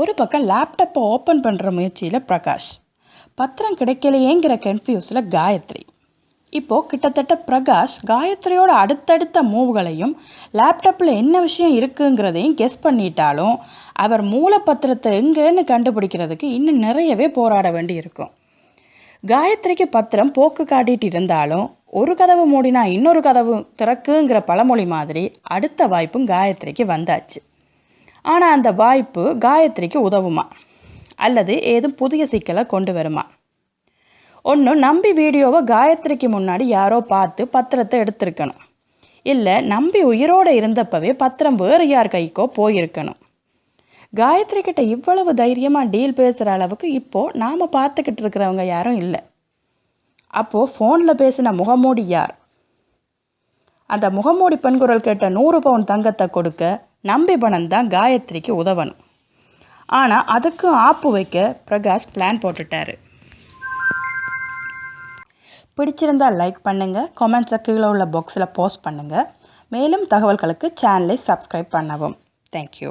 ஒரு பக்கம் லேப்டாப்பை ஓப்பன் பண்ணுற முயற்சியில் பிரகாஷ். பத்திரம் கிடைக்கலையேங்கிற கன்ஃபியூஸில் காயத்ரி. இப்போது கிட்டத்தட்ட பிரகாஷ் காயத்ரியோட அடுத்தடுத்த மூவ்களையும் லேப்டாப்பில் என்ன விஷயம் இருக்குங்கிறதையும் கெஸ் பண்ணிட்டாலும் அவர் மூலப்பத்திரத்தை எங்கேன்னு கண்டுபிடிக்கிறதுக்கு இன்னும் நிறையவே போராட வேண்டி இருக்கும் காயத்ரிக்கு பத்திரம் போக்கு காட்டிட்டு இருந்தாலும் ஒரு கதவு மூடினா இன்னொரு கதவு திறக்குங்கிற பழமொழி மாதிரி அடுத்த வாய்ப்பும் காயத்ரிக்கு வந்தாச்சு. ஆனால் அந்த வாய்ப்பு காயத்ரிக்கு உதவுமா? அல்லது ஏதும் புதிய சிக்கலை கொண்டு வருமா? ஒன்று நம்பி வீடியோவை காயத்ரிக்கு முன்னாடி யாரோ பார்த்து பத்திரத்தை எடுத்திருக்கணும். இல்லை நம்பி உயிரோடு இருந்தப்பவே பத்திரம் வேறு யார் கைக்கோ போயிருக்கணும். காயத்ரி கிட்ட இவ்வளவு தைரியமாக டீல் பேசுகிற அளவுக்கு இப்போது நாம் பார்த்துக்கிட்டு இருக்கிறவங்க யாரும் இல்லை. அப்போது ஃபோனில் பேசின முகமூடி யார்? அந்த முகமூடி பெண்குரல் கேட்ட நூறு பவுன் தங்கத்தை கொடுக்க நம்பி பணம் தான் காயத்ரிக்கு உதவணும். ஆனால் அதுக்கும் ஆப்பு வைக்க பிரகாஷ் பிளான் போட்டுட்டாரு. பிடிச்சிருந்தா லைக் பண்ணுங்கள் கமெண்ட்ஸை கீழே உள்ள பாக்ஸில் போஸ்ட் பண்ணுங்கள் மேலும் தகவல்களுக்கு சேனலை சப்ஸ்கிரைப் பண்ணவும். தேங்க்யூ